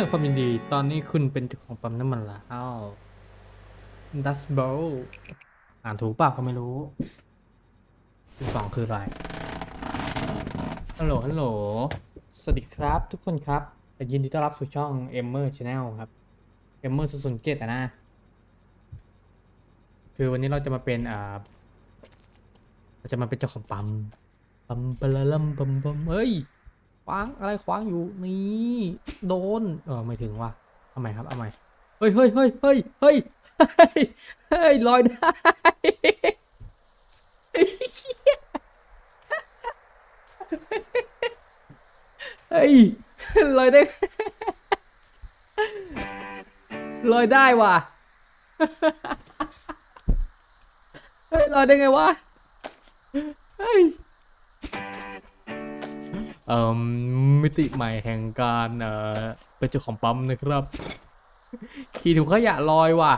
แสดงความยินดี ตอนนี้คุณเป็นเจ้าของปั๊มน้ำมันแล้วดัสโบอ่านถูกเปล่าก็ไม่รู้ที่สองคืออะไร ฮัลโหล ฮัลโหล สวัสดีครับทุกคนครับ ยินดีต้อนรับสู่ช่อง e m m e r Channel ครับ e m m e r 0 0 7อะนะ คือวันนี้เราจะมาเป็นอ่าเราจะมาเป็นเจ้าของปั๊ม ปั๊มปะละลัมปั๊มปั๊มเฮ้ย ขวางอะไรขวางอยู่นี่โดนเออไม่ถึงว่ะเอาใหม่ครับเอาใหม่เฮ้ยเฮ้ยเฮ้ยเฮ้ยเฮ้ยเฮ้ยลอยได้เฮ้ยลอยได้ลอยได้ว่ะเฮ้ยลอยได้ไงวะเฮ้ย มิติใหม่แห่งการเอ่อเป็นเจ้าของปั๊มนะครับ ขี่ถุงขยะลอยว่ะ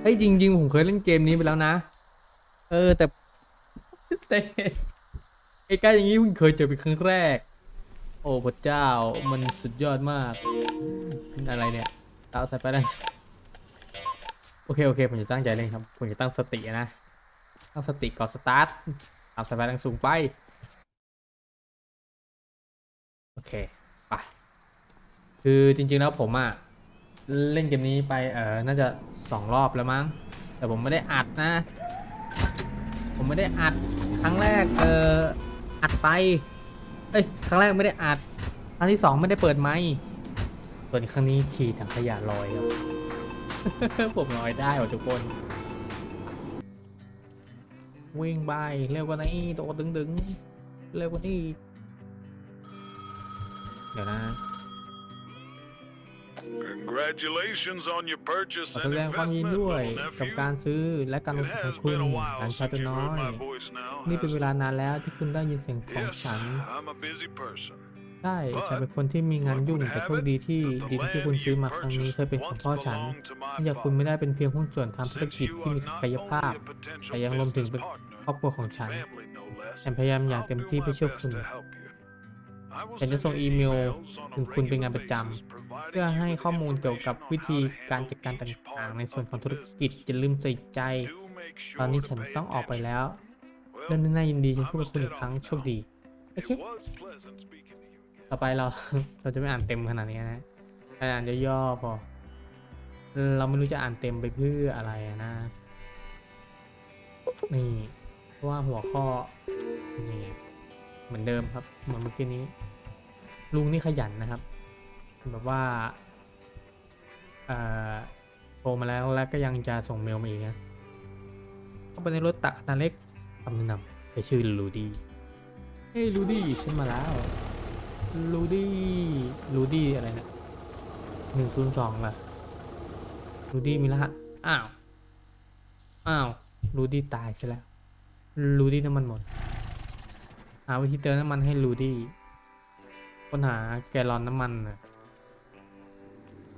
เฮ้ยจริงๆผมเคยเล่นเกมนี้ไปแล้วนะ เออแต่แต่ไอ้การอย่างนี้เพิ่งเคยเจอเป็นครั้งแรก โอ้พระเจ้ามันสุดยอดมากเป็นอะไรเนี่ยตาใส่ไปได้โอเคโอเคผมจะตั้งใจเล่นครับผมจะตั้งสตินะตั้งสติก่อนสตาร์ทตามสายไฟแรงสูงไป โอเคไปคือจริงๆแล้วผมอะเล่นเกมนี้ไปเออน่าจะสองรอบแล้วมั้ง แต่ผมไม่ได้อัดนะ ผมไม่ได้อัดครั้งแรกเอออัดไปเอ้ยครั้งแรกไม่ได้อัดครั้งที่สองไม่ได้เปิดไมค์ส่วนครั้งนี้ขี่ถังขยะลอยครับผมลอยได้ว่ะทุกคนวิ่งไปเร็วกว่านี้โตดึงดึงๆเร็วกว่านี้ เดี๋ยวนะ Congratulations on your ข purchase อแส and ดงความยิน investment, ด้วย little กับ nephew. การซื้อและการลง It ทุนของ has คุณ been a ห while ลานชาย since ตัว you've น้อ heard ย my voice now. นี่เป็น hasn't เวลานานแล้วที่คุณได้ยินเสียง it? ของ Yes, ฉัน I'm a busy person. ใช่ฉันเป็นคนที่มีงานยุ่ง แต่โชคดีที่ That the ดินที่คุณ land ซื้อ you've มาครั้งนี้ purchased เคยเป็นของ once พ่อฉัน belonged to my อย่าคุณไม่ father. ได้เป็นเพียงหุ้นส่วนทำธุร Since กิจ you ที่มี are ศั not กยภาพ only a potential แต่ยังรวมถึง business เป็น partner, ครอบครัวของ but ฉัน family no less, ฉันพยายามอย่าง I'll เต็ม do ที่ my เพื่อช่วย best คุณ to help you. I will ฉันจะ send ส่ง you อีเมล emails on a ถึงคุณเป็นงาน regular ประจ basis, ำ providing เพื่อ you ให้ with ข้อมูลเกี่ยวกับ information วิ on ธี how to การ handle จัดการ each ต่าง part ๆในส่วน of ของ the ธุร business. กิจจะลืมใส่ใจ Do make ตอน sure นี้ to ฉัน pay ต้องออกไป attention. แล้ว Well, เรื่องนี้น่ายินดีฉัน I พูดกับ must คุณ head อีกครั้ง off โชค now. ดีโอเค It was pleasant speaking to you again. ต่อไปเราเราจะไม่อ่านเต็มขนาดนี้นะอ่านย่อๆพอเราไม่รู้จะอ่านเต็มไปเพื่ออะไรอะนะนี่เพราะว่าหัวข้อนี่ไง เหมือนเดิมครับ เหมือนเมื่อกี้นี้ ลุงนี่ขยันนะครับ แบบว่าเอ่อโทรมาแล้วแล้วก็ยังจะส่งเมลมาอีกนะเข้าไปในรถตักขนาดเล็กคำแนะนำไปชื่อลูดี้เฮ้ยลูดี้ฉันมาแล้วลูดี้ลูดี้อะไรเนี่ยหนึ่งศูนย์สองล่ะลูดี้มีรหัสอ้าว อ้าวลูดี้ตายใช่แล้วลูดี้น้ำมันหมดาวิธีเติมน้ำมันให้ลูดี้ค้นหาแกลลอนน้ำมันนะ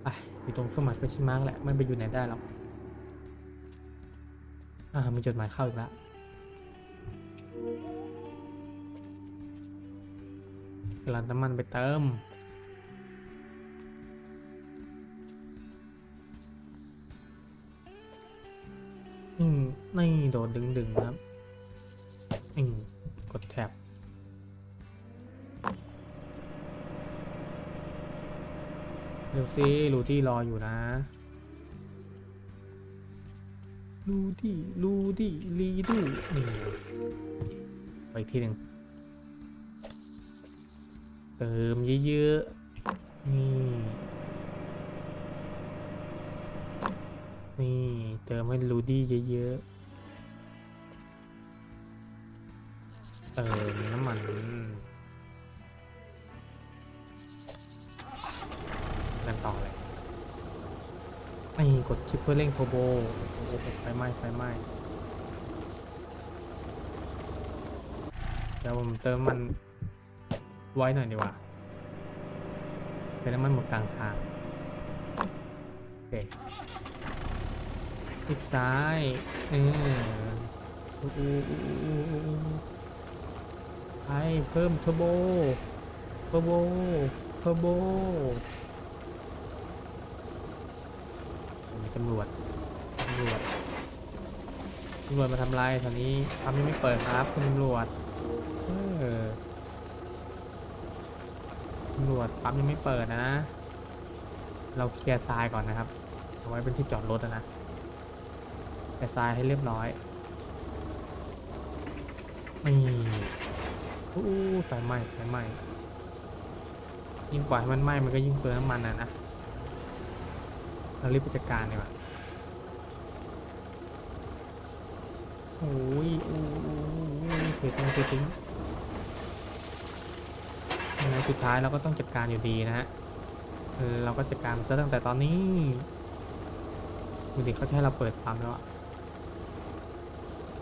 ไปอยู่ตรงเครื่องหมาย question mark แหละไม่ไปอยู่ไหนได้หรอกอ่ามีจดหมายเข้าอีกแล้วแกลลอนน้ำมันไปเติมอืมนี่โดดดึงดึงๆครับอืมกดแท็บ เร็วซิลูดี้รออยู่นะ ลูดี้ลูดี้ลีดูนี่ไปอีกทีหนึ่งเติมเยอะๆ นี่ นี่ เติมให้ลูดี้เยอะๆ เติมน้ำมัน กันต่อเลยไม่กดชิปเพื่อเร่งโทโบโอ้โหไฟไหม้ไฟไหม้เดี๋ยวผมเติมมันไว้หน่อยดีกว่าเป็นน้ำมันหมดกลางทางโอเคคลิกซ้ายเอออู้อู้อู้อู้อู้อู้ไปเพิ่มเทอร์โบเทอร์โบเพอร์โบมี ตำรวจตำรวจตำรวจมาทำไรตอนนี้ทำยังไม่เปิดครับคุณตำรวจเออตำรวจปั๊มยังไม่เปิดนะ เราเคลียร์ทรายก่อนนะครับเอาไว้เป็นที่จอดรถนะเคลียร์ทรายให้เรียบร้อยนี่อู้ไฟไหม้ไฟไหม้ยิ่งปล่อยให้มันไหม้มันก็ยิ่งเปลืองน้ำมันอะนะ เรารีบไปจัดการดีกว่าโอ้ยอู้อู้เททิ้งเททิ้งยังไงสุดท้ายเราก็ต้องจัดการอยู่ดีนะฮะเราก็จัดการซะตั้งแต่ตอนนี้ดูดิเขาจะให้เราเปิดปั๊มแล้วอะ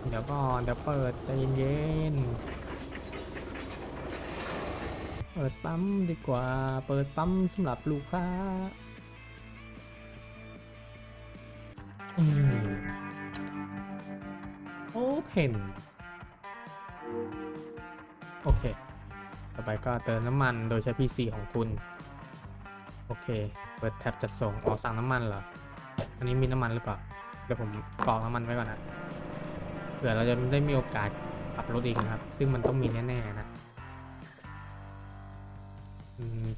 เดี๋ยวก่อนเดี๋ยวเปิดใจเย็นๆ เปิดปั๊มดีกว่า เปิดปั๊มสำหรับลูกค้า โอเพนโอเค ต่อไปก็เติมน้ำมันโดยใช้ PC ของคุณ โอเค เปิดแท็บจัดส่งอ๋อสั่งน้ำมันเหรอ อันนี้มีน้ำมันหรือเปล่า เดี๋ยวผมกรอกน้ำมันไว้ก่อนนะ เผื่อเราจะได้มีโอกาสขับรถอีกนะครับ ซึ่งมันต้องมีแน่ ๆ นะ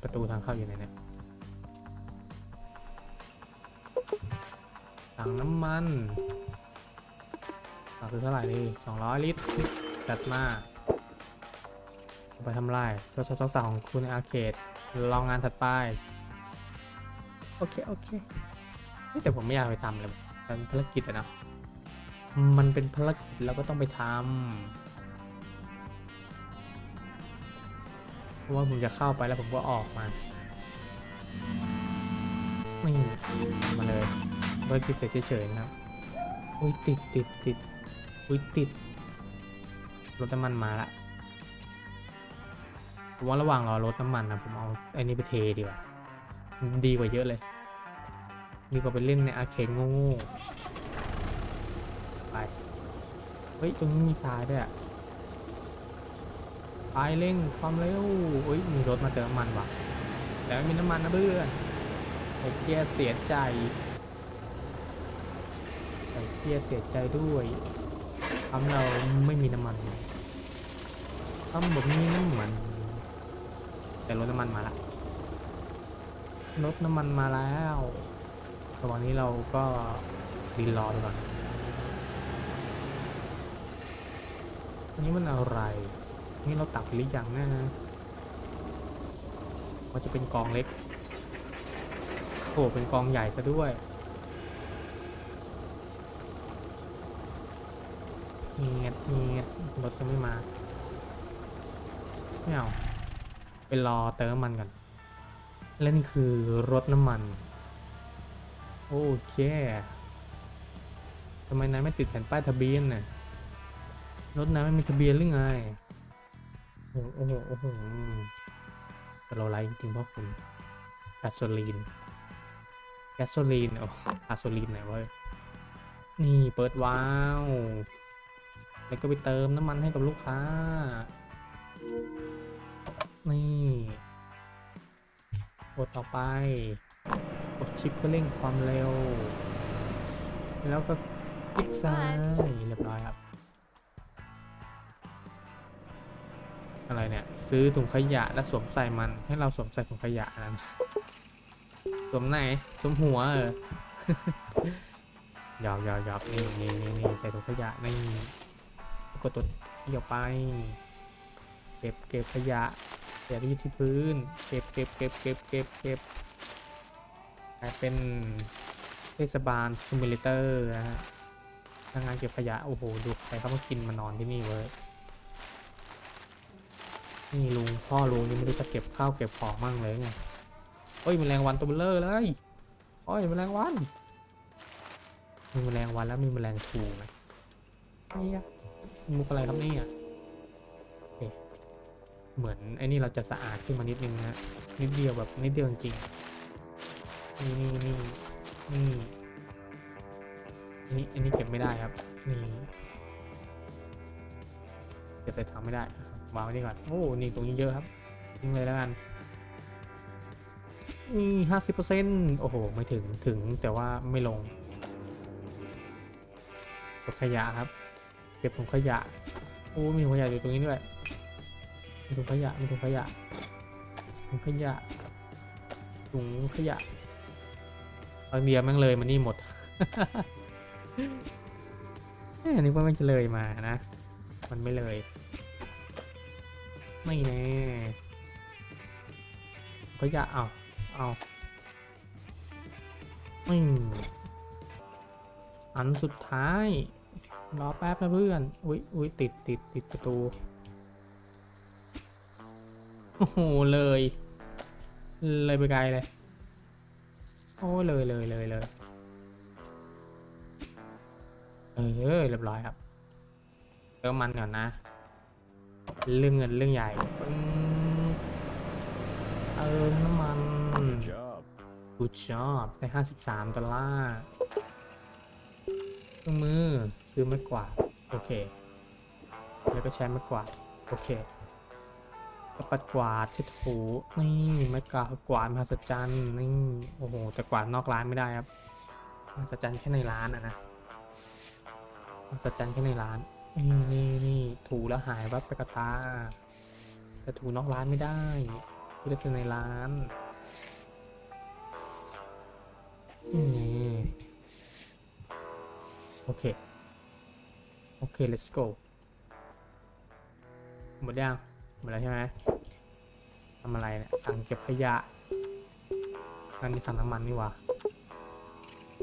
ประตูทางเข้าอยู่ไหนเนี่ย สั่งน้ำมันสั่งคือเท่าไหร่ดีสองร้อยลิตร จัดมาเอาไปทำลายทดสอบทักษะของคุณในอาร์เคดลองงานถัดไป โอเค โอเคเฮ้ยแต่ผมไม่อยากไปทำเลยมันเป็นภารกิจอะนะ มันเป็นภารกิจแล้วก็ต้องไปทำเพราะว่าผมจะเข้าไปแล้วผมก็ออกมานี่มาเลย ภารกิจเสร็จเฉยๆนะครับ อุ้ยติดติดติดอุ้ยติด รถน้ำมันมาละผมว่าระหว่างรอรถน้ำมันนะผมเอาไอ้นี่ไปเทดีกว่า ดีกว่าเยอะเลย ดีกว่าไปเล่นในอาร์เคดโง่ๆไป เฮ้ย ตรงนี้มีทรายด้วยอะไปเร่งความเร็วเฮ้ย มีรถมาเติมน้ำมันว่ะ แต่ไม่มีน้ำมันนะเพื่อนไอ้เกียเสียใจ เกียเสียใจด้วยทำเราไม่มีน้ำมันทำแบบนี้น้ำมัน แต่รถน้ำมันมาละรถน้ำมันมาแล้วระหว่างนี้เราก็ดินรอไปก่อนอันนี้มันอะไร นี่เราตักหรือยังนะมันจะเป็นกองเล็กโอ้เป็นกองใหญ่ซะด้วย เงียดเงียดรถจะไม่มาไม่เอาไปรอเติมมันก่อนและนี่คือรถน้ำมัน โอเคทำไมนายไม่ติดแผ่นป้ายทะเบียนน่ะรถนายไม่มีทะเบียนหรือไงโอ้โหโอ้โหแต่เราไลฟ์จริงๆเพราะคุณแกสโซลีนแกสโซลีนโอ้แกสโซลีนไหนวะนี่เปิดว้าว แล้วก็ไปเติมน้ำมันให้กับลูกค้า นี่กดต่อไป กดชิปเพื่อเร่งความเร็ว แล้วก็คลิกซ้ายเรียบร้อยครับ อะไรเนี่ย ซื้อถุงขยะและสวมใส่มันให้เราสวมใส่ถุงขยะนั้นสวมไหนสวมหัวเออหยอกหยอกหยอกนี่นี่นี่นี่ใส่ถุงขยะนี่ กดตัวเดี่ยวไป เก็บเก็บขยะอย่อยู่ที่พื้น เก็บเก็บเก็บเก็บเก็บเก็บกลายเป็นเทศบาลซูมิเลเตอร์นะฮะพนักงานเก็บขยะ โอ้โห ดูใครเขามากินมานอนที่นี่เว้ย นี่ลุงพ่อลุงนี่ไม่รู้จะเก็บข้าวเก็บของมั่งเลยไงเฮ้ยมแมลงวันตัวเบลเลอร์เลยโอ้ยแมลงวัน มีแมลงวันแล้วมีแมลงทูไหม นี่ยมุกอะไรครับเนี่ยโอเคเหมือนไอ้นี่เราจะสะอาดขึ้นมานิดนึงนะนิดเดียวแบบนิดเดียวจริงนี่นี่นี่นี่อันนี้อันนี้เก็บไม่ได้ครับนี่เก็บใส่ถังไม่ได้วางไว้นี่ก่อนโอ้นี่ตรงนี้เยอะครับทิ้งเลยแล้วกันนี่ห้าสิบเปอร์เซ็นต์โอ้โห ไม่ถึงถึงแต่ว่าไม่ลงขยะครับ เก็บถุงขยะโอ้มีถุงขยะอยู่ตรงนี้ด้วยมีถุงขยะมีถุงขยะถุงขยะถุงขยะตอเดียแม่งเลยมันนี่หมดอ้ยนึกว่ามันจะเลยมานะ มันไม่เลย ไม่แน่ก็อย่าเอาเอาอืมอันสุดท้าย รอแป๊บนะเพื่อน อุ้ยอุ้ยติดติดติดประตู โอ้โห เลย เลยไปไกลเลย โอ้เลยเลยเลยเลยเออ เรียบร้อยครับเติมมันก่อนนะ เรื่องเงินเรื่องใหญ่เติมน้ำมัน Good job. กูชอบได้ห้าสิบสามดอลลาร์เครื่องมือ ซื้อไม้กวาดโอเค แล้วก็ใช้ไม้กวาดโอเคก็ปัดกวาดเช็ดถูนี่ไม้กวาดกวาดมหัศจรรย์นี่โอ้โหแต่กวาดนอกร้านไม่ได้ครับมหัศจรรย์แค่ในร้านอะนะมหัศจรรย์แค่ในร้านนี่นี่นี่ถูแล้วหายวับไปกระตาแต่ถูนอกร้านไม่ได้ที่ได้แต่ในร้านนี่โอเค โอเค let's go หมดยังหมดแล้วใช่ไหมทำอะไรเนี่ยสั่งเก็บขยะนั่นนี่สั่งน้ำมันนี่ว่า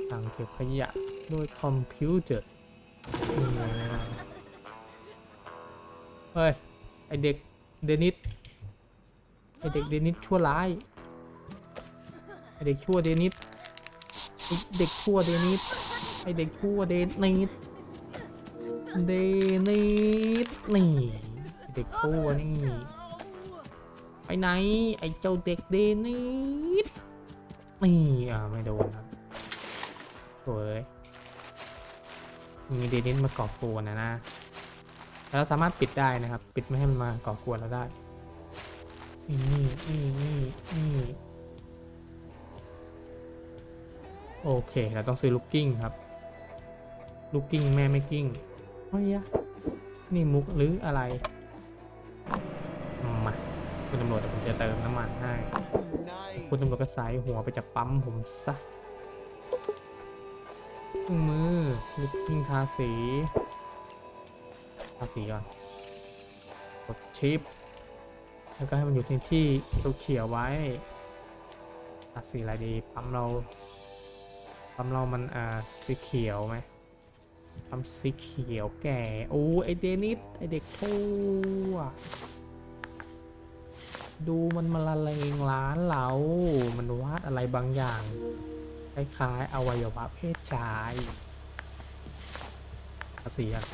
สั่งเก็บขยะด้วยคอมพิวเตอร์เฮ้ย ไอเด็กเดนิสไอเด็กเดนิสชั่วร้าย ไอเด็กชั่วเดนิสไอเด็กชั่วเดนิสไอเด็กชั่วเดนิส เดนิสนี่เด็กชั่วนี่ไปไหนไอเจ้าเด็กเดนิสนี่อ่าไม่โดนครับสวยมีเดนิสมาก่อกวนนะนะแล้วเราสามารถปิดได้นะครับ ปิดไม่ให้มันมาก่อกวนเราได้นี่นี่นี่นี่โอเคเราต้องซื้อลูกกิ้งครับ ลูกกิ้งแม่ไม่กิ้ง เฮ้ยนี่มุกหรืออะไร มาคุณตำรวจเดี๋ยวผมจะเติมน้ำมันให้ คุณตำรวจก็ใส่หัวไปจากปั๊มผมซะเครื่องมือลูกกิ้งทาสีทาสีก่อน กดชิป แล้วก็ให้มันอยู่ที่ที่เขียวๆไว้ทาสีอะไรดี ปั๊มเรา ปั๊มเรามันอ่าสีเขียวไหม ปั๊มสีเขียวแก่ โอ้ไอเดนิสไอเด็กทั่วดูมันมาละเลงร้านเรา มันวาดอะไรบางอย่าง คล้ายๆ อวัยวะเพศชายภาษีอะ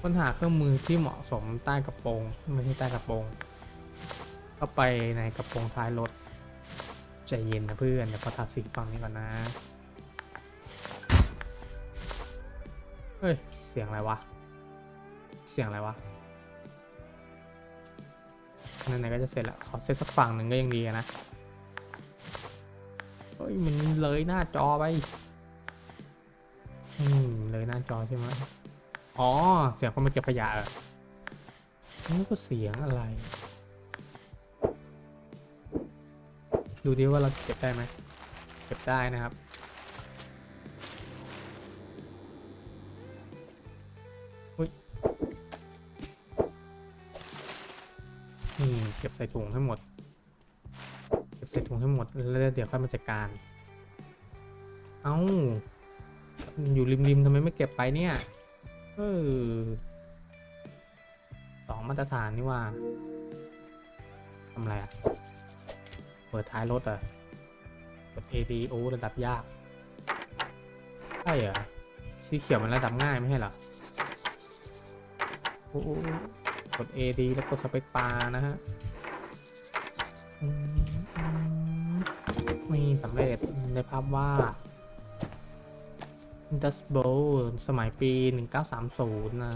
ค้นหาเครื่องมือที่เหมาะสมใต้กระโปรงไม่ใช่ใต้กระโปรงเข้าไปในกระโปรงท้ายรถ ใจเย็นนะเพื่อนเดี๋ยวพอทาสีฝั่งนี้ก่อนนะ เฮ้ย เสียงอะไรวะ เสียงอะไรวะไหนๆก็จะเสร็จแล้วขอเซตสักฝั่งหนึ่งก็ยังดีนะ เฮ้ย มันเลยหน้าจอไป อืม เลยหน้าจอใช่ไหมอ๋อ เสียงคนมาเก็บขยะเหรอนี่ก็เสียงอะไร ดูดิว่าเราเก็บได้ไหม เก็บได้นะครับ นี่เก็บใส่ถุงให้หมด เก็บใส่ถุงให้หมด แล้วเดี๋ยวค่อยมาจัดการ เอ้า อยู่ริมๆทำไมไม่เก็บไปเนี่ย เออสองมาตรฐานนี่ว่าทำอะไรอะเปิดท้ายรถอะกด AD โอ้ระดับยาก ใช่เหรอ สีเขียวมันระดับง่ายไม่ใช่เหรอ โอ้ โอ้โอ้กด AD แล้วกดสเปคปานะฮะอืมอืมนี่สำเร็จในภาพว่า Dust Bowl สมัยปี 1930 นะ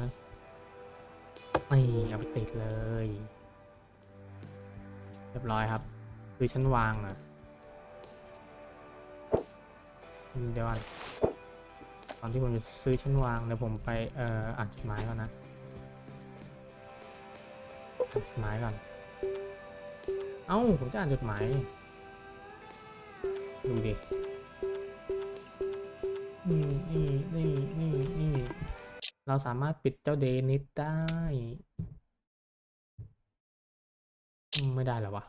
นี่เอาไปติดเลย เรียบร้อยครับเซื้อชั้นวางนะเดี๋ยวก่อนตอนที่ผมจะซื้อชั้นวางเดี๋ยวผมไป เอ่ออ่านจดหมายก่อนนะ จดหมายก่อน เอ้า ผมจะอ่านจดหมาย ดูดิ นี่นี่นี่นี่นี่เราสามารถปิดเจ้าเดนิสได้ ไม่ได้หรอวะ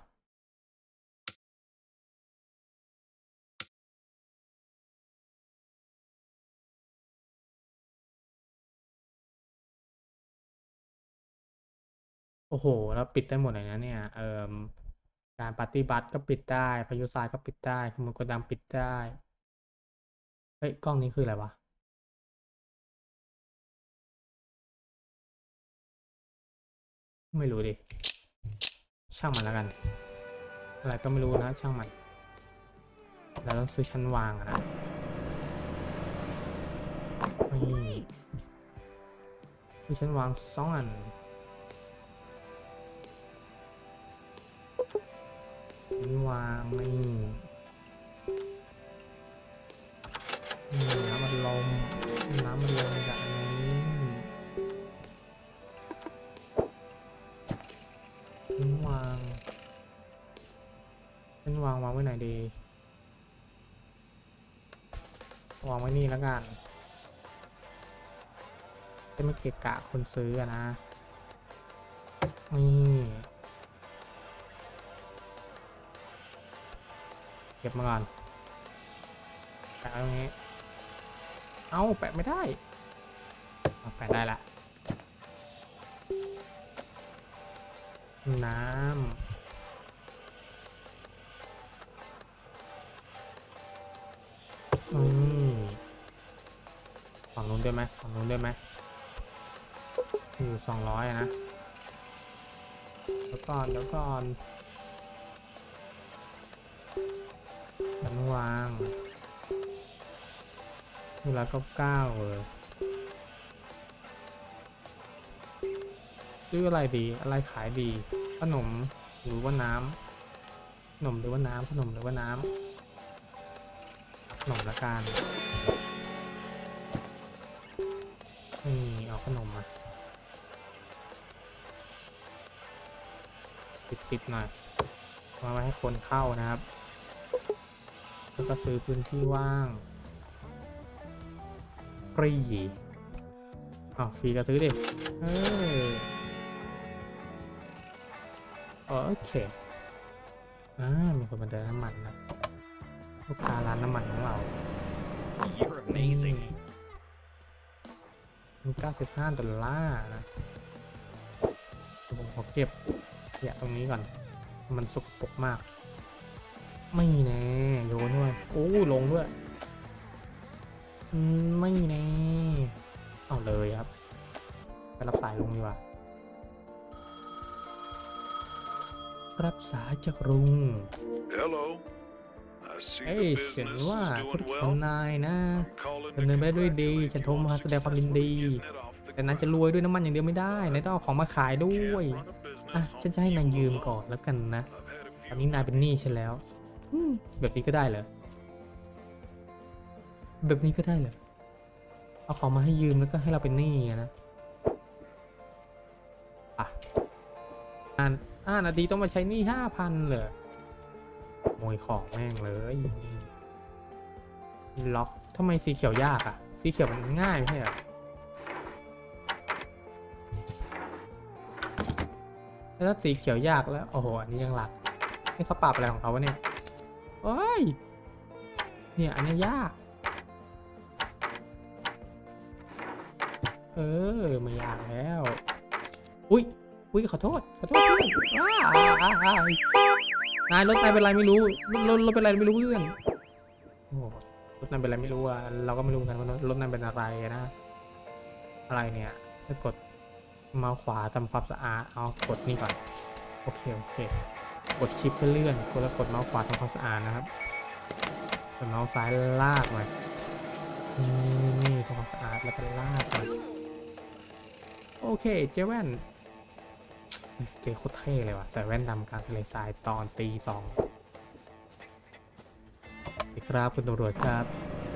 โอ้โห แล้วปิดได้หมดเลยนะเนี่ย เอ่อการปฏิบัติก็ปิดได้ พายุทรายก็ปิดได้ขโมยโกดังปิดได้ เฮ้ย กล้องนี้คืออะไรวะ ไม่รู้ดิ ช่างมันแล้วกัน อะไรก็ไม่รู้นะ ช่างมัน เราต้องซื้อชั้นวางนะนี่ซื้อชั้นวางสองอัน ชั้นวางนี่นี่น้ำมันลม น้ำมันลมจากอันนี้ชั้นวางชั้นวางวางไว้ไหนดี วางไว้นี่แล้วกัน จะไม่เกะกะคนซื้อนะ นี่ ก็บมาก่อนแปะตรงนี้ เอ้าแปะไม่ได้ แปะได้ละ น้ำอืมฝั่งนู้นด้วยไหมฝั่งนู้นด้วยไหมอยู่สองร้อยนะเดี๋ยวก่อนเดี๋ยวก่อน ชั้นวางเวลาก็เก้าเลยซื้ออะไรดีอะไรขายดี ขนมหรือว่าน้ำขนมหรือว่าน้ำขนมหรือว่าน้ำขนมละกันนี่เอาขนมมาปิดๆหน่อยมาไว้ให้คนเข้านะครับ แล้วก็ซื้อพื้นที่ว่างฟรีอ้าวฟรีก็ซื้อดิเออโอเคอ่ามีคนมาเดินน้ำมันนะลูกค้าร้านน้ำมันของเรา You're amazing. มี95ดอลลาร์นะเดี๋ยวผมขอเก็บขยะตรงนี้ก่อน มันสกปรกมาก ไม่แน่โยนด้วยโอ้ลงด้วยอืมไม่แน่เอาเลยครับไปรับสายลุงดีกว่ารับสายจากลุง Hello. I see เอ้ย the เสียง business ว่า is ธุร doing กิจของ well. นายนะ I'm calling ดำเนินไป to ด้วยดี ฉั congratulate นโทร you มา on แสดงความยินดี successfully getting it off the แต่นายจะรวยด้วยน้ำมันอย่างเดียวไม่ได้นายต้องเอาของมาขายด้ Can't วย run a business อะ on ฉันจะให้นายยืม fuel ก่อนแล้วกันนะ alone. I've had a ตอน few นี้นายเป็นหนี้ฉันแล้วอืม แบบนี้ก็ได้เหรอ แบบนี้ก็ได้เหรอ เอาของมาให้ยืมแล้วก็ให้เราเป็นหนี้นะ อะอ่านอ่านาทีต้องมาใช้หนี้ห้าพันเลยขโมยของแม่งเลยล็อกทำไมสีเขียวยากอะสีเขียวมันง่ายใช่หรอแล้วถ้าสีเขียวยากแล้ว โอ้โห อันนี้ยังหลักให้เขาปรับอะไรของเขาวะเนี่ย โอ้ย เนี่ย อันนี้ยาก เออ ไม่ยากแล้ว อุ้ยอุ้ยขอโทษ ขอโทษว้าอ้านายรถนายเป็นไรไม่รู้ รถรถเป็นไรไม่รู้เพื่อนโอ้รถนายเป็นไรไม่รู้อะ เราก็ไม่รู้กันว่ารถนายเป็นอะไรนะ อะไรเนี่ยถ้ากดเมาส์ขวาทำความสะอาด เอากดนี่ก่อน โอเค โอเค กดชิปเพื่อเลื่อนกดแล้วกดเมาส์ขวาทำความสะอาดนะครับกดเมาส์ซ้ายลากหน่อยนี่นี่ทำความสะอาดแล้วก็ลากหน่อยโอเคเจแว่นเจโคตรเท่เลยว่ะใส่แว่นดำกลางทะเลทรายตอนตีสองครับคุณตำรวจครับ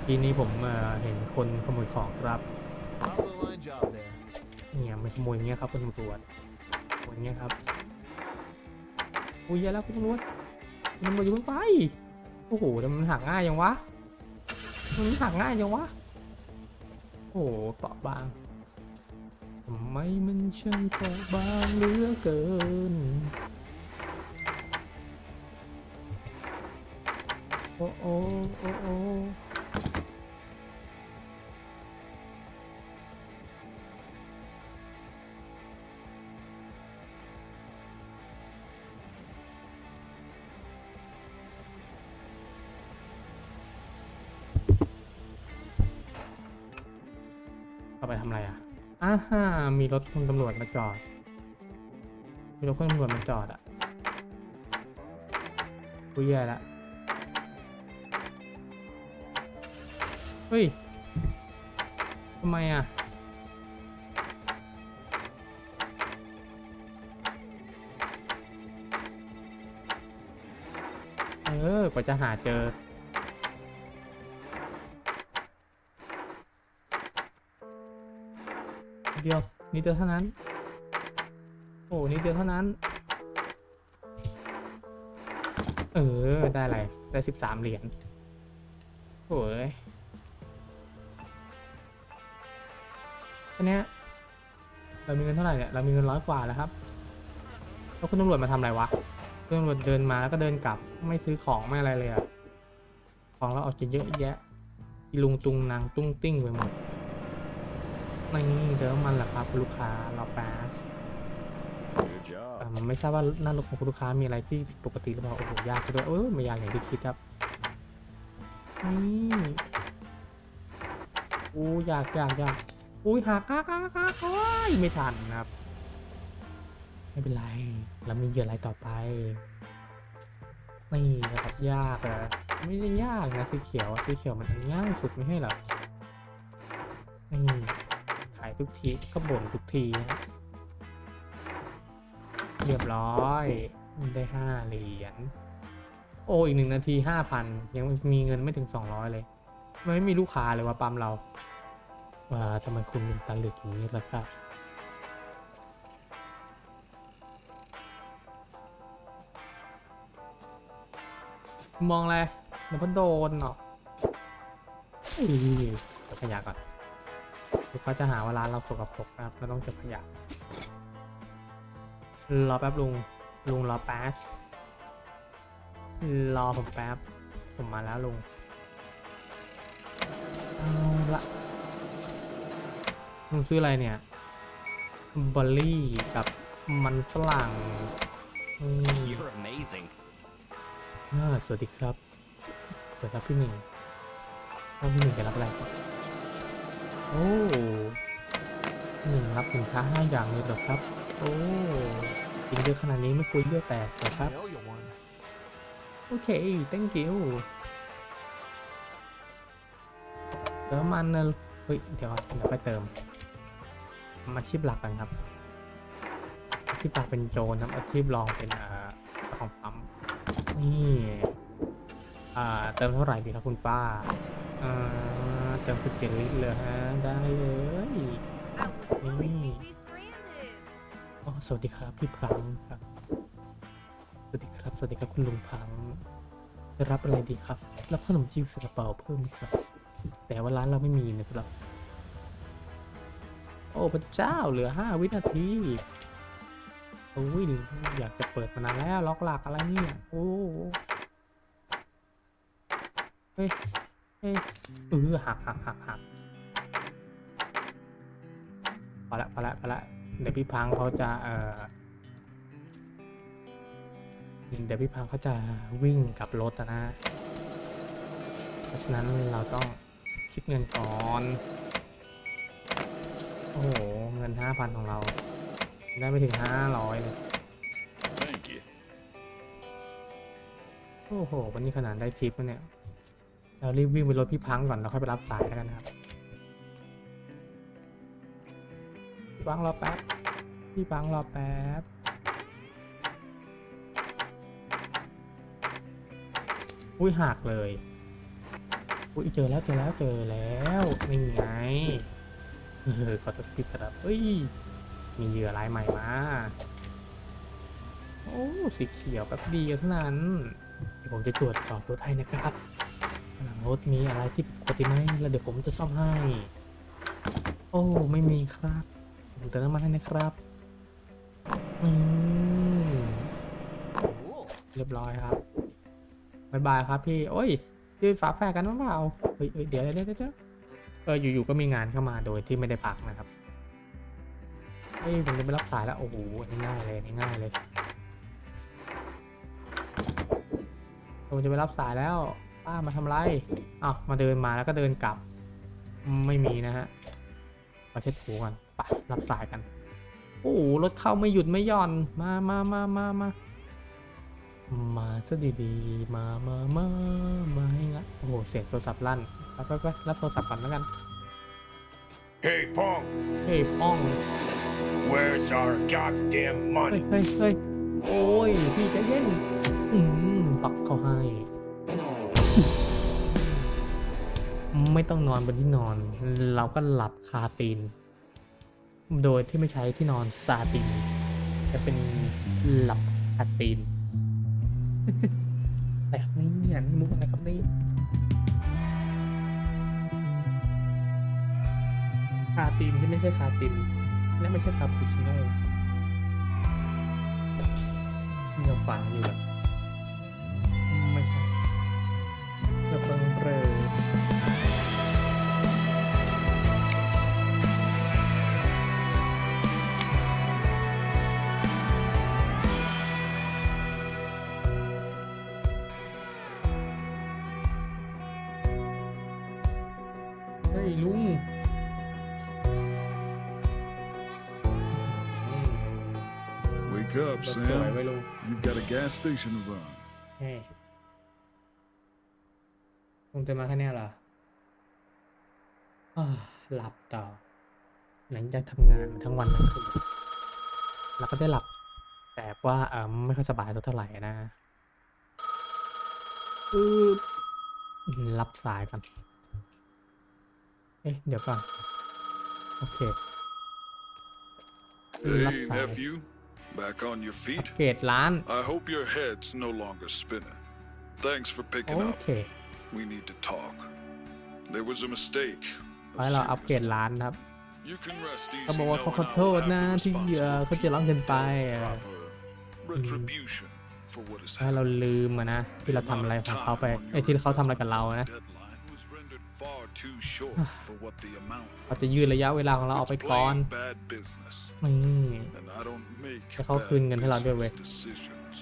ทีนี้ผมเอ่อเห็นคนขโมยของครับ Top of the line job there. เนี่ยมันขโมยอย่างเงี้ยครับคุณตำรวจขโมยอย่างเงี้ยครับ อุ้ยแย่แล้วคุณตำรวจคุณตำรวจอยู่เพิ่งไป โอ้โหแต่มันหักง่ายยังวะ มันหักง่ายยังวะ โอ้โหเปราะบางทำไมมันช่างเปราะบางเหลือเกินโอ้โอ้โอ้โอ้ ไปทำอะไรอะอ้าฮ่ามีรถคุณตำรวจมาจอด มีรถคุณตำรวจมาจอดอะกูแย่ละ เฮ้ย ทำไมอะ เออกว่าจะหาเจอ เดียวนิดเดียวเท่านั้น โอ้นิดเดียวเท่านั้น เออ ได้อะไร ได้สิบสามเหรียญโอ้ยแค่เนี้ยเรามีเงินเท่าไหร่เนี่ย เรามีเงินร้อยกว่าแล้วครับ แล้วคุณตำรวจมาทำอะไรวะคุณตำรวจเดินมาแล้วก็เดินกลับ ไม่ซื้อของไม่อะไรเลยอะของเราออกจะเยอะแยะอีลุงตุงนางตุ้งติ้งไปหมด นี่เดิมมันแหละครับคุณลูกค้ารอแป๊ส Good job. เอ่อไม่ทราบว่าหน้ารถของคุณลูกค้ามีอะไรที่ผิดปกติหรือเปล่าโอ้โหยากไปด้วยเออไม่ยากอย่างที่คิดครับนี่อู้ยากยากยากอุ้ยหักหักหักหักโอ้ยไม่ทันนะครับ ไม่เป็นไรเรามีเหยื่ออะไรายต่อไปนี่นะครับยากเหรอไม่ได้ยากนะสีเขียวอะสีเขียวมันง่ายสุดไม่ใช่เหรอนี่ขาย ทุกทีก็บ่นทุกทีนะเรียบร้อย ได้ห้าเหรียญ โอ้อีกหนึ่งนาทีห้าพันยังมีเงินไม่ถึงสองร้อยเลย ไม่มีลูกค้าเลยว่าปั๊มเราว่าทำไมคุณเป็นตาหลึกอย่างนี้ล่ะครับมองอะไรเดี๋ยวก็โดนเนาะขยเก็บขยะก่อน เดี๋ยวเขาจะหาว่าร้านเราสกปรกนะครับ เราต้องเก็บขยะ รอแป๊บลุง ลุงรอแป๊บรอผมแป๊บ ผมมาแล้วลุง เอาละลุงซื้ออะไรเนี่ยบอลลี่กับมันฝรั่งอืม You're amazing. อ่าสวัสดีครับสวัสดีครับพี่หนึ่งท่านพี่หนึ่งจะรับอะไรก่อน โอ้หนึ่งรับสินค้าห้าอย่างเลยเหรอครับ โอ้จริงเยอะขนาดนี้ไม่ควรเลือกแตกเหรอครับ โอเค thank you เติมมันนะเฮ้ย เดี๋ยวเดี๋ยวไปเติมอาชีพหลักกันครับอาชีพหลักเป็นโจรครับอาชีพรองเป็นอ่าของปั๊มนี่อ่าเติมเท่าไหร่ดีครับคุณป้าอ่าเติมสิบเจ็ดลิตรเลยฮะ ได้เลย That was Mm. completely stranded. อ๋อสวัสดีครับพี่พังครับ สวัสดีครับ สวัสดีครับคุณลุงพังจะรับอะไรดีครับ รับขนมจีบใส่กระเปาเพิ่มครับ แต่ว่าร้านเราไม่มีนะครับ โอ้พระเจ้าเหลือห้าวินาทีโอ้ยอยากจะเปิดมานานแล้วล็อกหลักอะไรเนี่ยโอ้เฮ้ยเฮ้ยเออหักหักหักหัก พอละพอละพอละเดี๋ยวพี่พังเขาจะเอ่อเดี๋ยวพี่พังเขาจะวิ่งกลับรถอะนะ เพราะฉะนั้นเราต้องคิดเงินก่อน โอ้โห เงินห้าพันของเรา ได้ไม่ถึงห้าร้อยเลย Thank you. โอ้โห วันนี้ขนาดได้ทิปแล้วเนี่ย เรารีบวิ่งไปรถพี่พังก่อน แล้วค่อยไปรับสายแล้วกันนะครับ พี่พังรอแป๊บ พี่พังรอแป๊บ อุ้ยหักเลย อุ้ยเจอแล้วเจอแล้วเจอแล้วนี่ไงเออขอตัวพิสระเฮ้ย มีเหยื่อรายใหม่มา โอ้สีเขียวแป๊บเดียวเท่านั้นเดี๋ยวผมจะตรวจสอบรถให้นะครับหลังรถมีอะไรที่ผิดปกติไหมแล้วเดี๋ยวผมจะซ่อมให้ โอ้ ไม่มีครับ เติมน้ำมันให้นะครับอืมเรียบร้อยครับบายบายครับพี่ โอ้ยพี่ฝาแฝดกันหรือเปล่าเฮ้ยเดี๋ยวเดี๋ยวเดี๋ยวเอออยู่ๆก็มีงานเข้ามาโดยที่ไม่ได้พักนะครับเฮ้ยผมจะไปรับสายแล้ว โอ้โหง่ายเลยง่ายเลยผมจะไปรับสายแล้ว ป้ามาทำไรอ้าวมาเดินมาแล้วก็เดินกลับ ไม่มีนะฮะมาเช็ดถูกัน ไปรับสายกัน โอ้โหรถเข้าไม่หยุดไม่หย่อนมามามามามามาซะดีๆมามามามาให้งัดโอ้โหเสียงโทรศัพท์ลั่นไปไปไปรับโทรศัพท์ก่อนแล้วกัน Hey, Pong, เฮ้ยพ่อง where's our goddamn เฮ้ย money? เฮ้ยเฮ้ยโอ้ย พี่ใจเย็น อืมปักเขาให้ ไม่ต้องนอนบนที่นอน เราก็หลับคาตีน โดยที่ไม่ใช้ที่นอนซาตินจะเป็นหลับคาตีนอะไรครับนี่มุกอะไรครับนี่คาตีนที่ไม่ใช่คาตินและไม่ใช่คาปูชิโน่ที่เราฟังอยู่อะไม่ใช่เราเพิ่งเบลอ Wake up, รถสวยไว้ Sam. ลุง You've got a gas station to run. เฮ้ยลุงจะมาแค่เนี้ยเหรออ่าหลับต่อ หลังจากทำงานมาทั้งวันทั้งคืนแล้วก็ได้หลับ แต่ว่าเออไม่ค่อยสบายสักเท่าไหร่นะอือรับสายกันเอ๊ะ เดี๋ยวก่อน โอเค รับ Hey, สาย nephew. Back on your อั feet? ปเกรดร้าน I hope your head's no longer spinning. Thanks for โอ picking up. เค We need to talk. There was a mistake. a ไว้เราอัปเกรด serious ร้านครับ one. You can rest easy เขาบอกว่าเขาขอ knowing โท I'll ษ have นะ the ที่เอ่อ responsibility เขาจะร้องเกินไป and เอ่อ proper retribution for what has ถ้าเรา happened. ลืมอะนะ ที่เราทำอะไรของเขาไป The amount of ไอ้ยที่เขาทำอะไรกับเรานะ deadline เขาจะยืดระยะเวลาของเราออกไป It's ก่อน plain bad business. นี่ And I don't make แต่เขาคืนเงินให้เราด้วยเว้ย business decisions.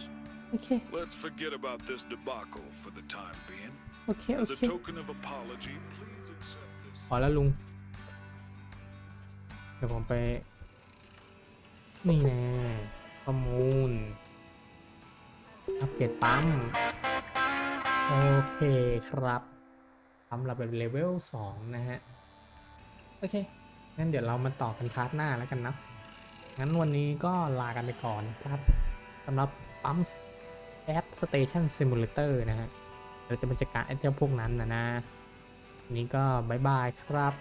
โอเค Let's forget about this debacle for the time being. โอเค โอ As a เค token of apology, please accept this. พอแล้วลุง เดี๋ยวผมไป นี่แน่ข้อมูล อัปเกรดปั๊ม โอเคครับ ปั๊มเราเป็นเลเวลสองนะฮะ โอเค งั้นเดี๋ยวเรามาต่อกันพาร์ทหน้าแล้วกันนะ งั้นวันนี้ก็ลากันไปก่อนครับสำหรับปั๊มแอปสเตชันซิมูเลเตอร์นะฮะ เราจะมาจัดการไอ้เจ้าพวกนั้นนะนะ นี้ก็บายบายครับ